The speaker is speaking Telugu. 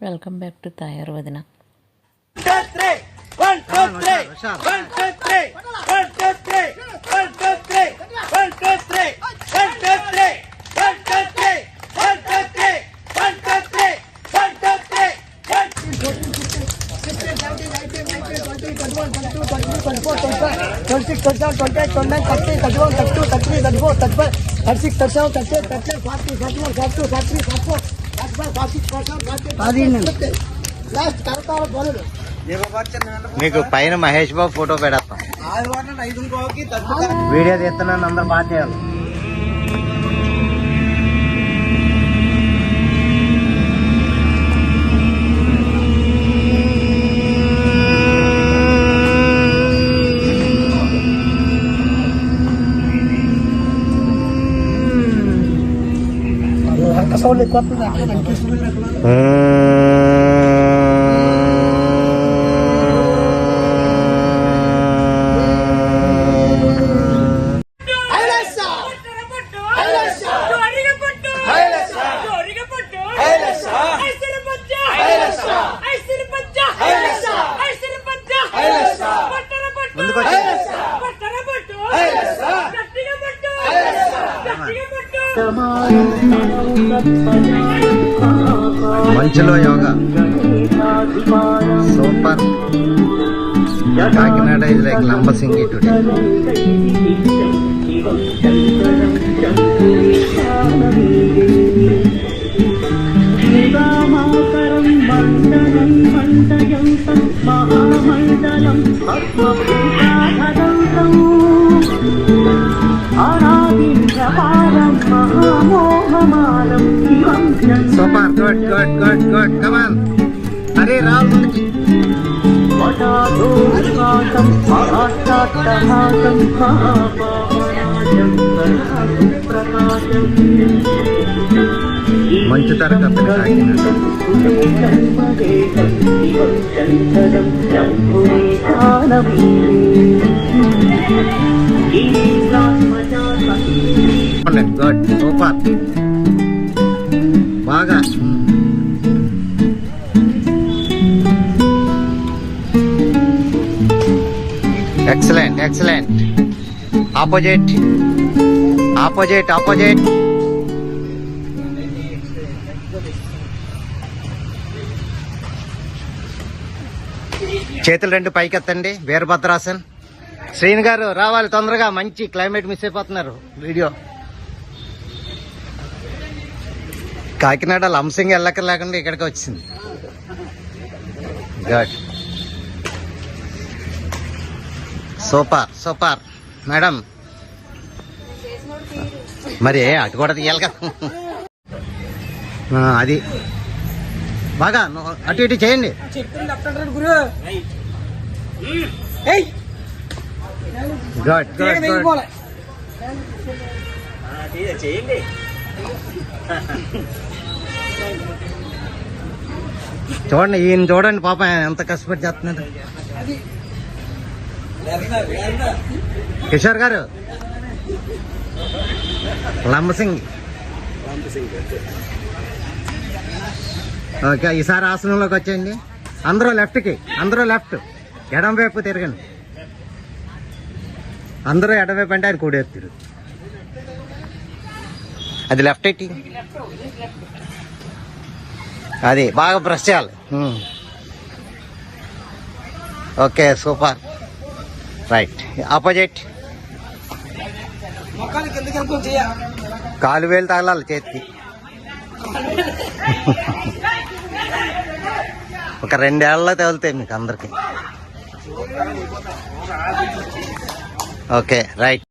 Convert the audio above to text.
Welcome back to Thayar Vadana. Thirty-six, thirty-seven, thirty-eight, thirty-nine, thirty, thirty-one, thirty-two, thirty-three, thirty-four, thirty-five, thirty-six, thirty-seven, thirty-eight, thirty-nine, thirty, thirty-one, thirty-two, thirty-three, thirty-four, thirty-five, thirty-six, thirty-seven, thirty-eight, thirty-nine, thirty, thirty-one, thirty-two, thirty-three, thirty-four, మీకు పైన మహేష్ బాబు ఫోటో పెడతాం వీడియో తీస్తున్నాను అందరు బాగా చేయాలి Kasi ko na ako ng kiss. Hmm. మంచులో yoga. Super. Kakinada is like Lambasingi today మహామండలం super good good good good come on అరే రావు మంచు తరగతి కాకినాడ గుడ్. సూపర్. బాగా. Excellent excellent. Opposite. Opposite opposite. చేతులు రెండు పైకెత్తండి. వీరభద్రాసన్. శ్రీని గారు రావాలి తొందరగా. మంచి క్లైమేట్ మిస్ అయిపోతున్నారు. వీడియో. కాకినాడ లంసింగ్ వెళ్ళక లేకుండా ఇక్కడికి వచ్చింది. గుడ్ సూపర్ సూపర్ మేడం మరి అటు కూడా తీయాలి కదా. అది. బాగా అటు ఇటు చేయండి. గుడ్ గుడ్ గుడ్ చూడండి ఈయన చూడండి పాప ఎంత కష్టపడి చేస్తున్నాడు. కిషోర్ గారు లంబసింగ్ ఓకే ఈసారి ఆసనంలోకి వచ్చేయండి. అందరూ లెఫ్ట్కి అందరూ లెఫ్ట్. ఎడం వైపు తిరగండి. అందరూ ఎడం వైపు అంటే ఆయన కూడేస్తారు అది లెఫ్ట్ ఎట్టి అది బాగా బ్రష్ చేయాలి. ఓకే సూపర్ రైట్ ఆపోజిట్ కాలు వేలు తగలాలి చేతికి. ఒక రెండేళ్ళలో తగులుతాయి మీకు అందరికి. Okay right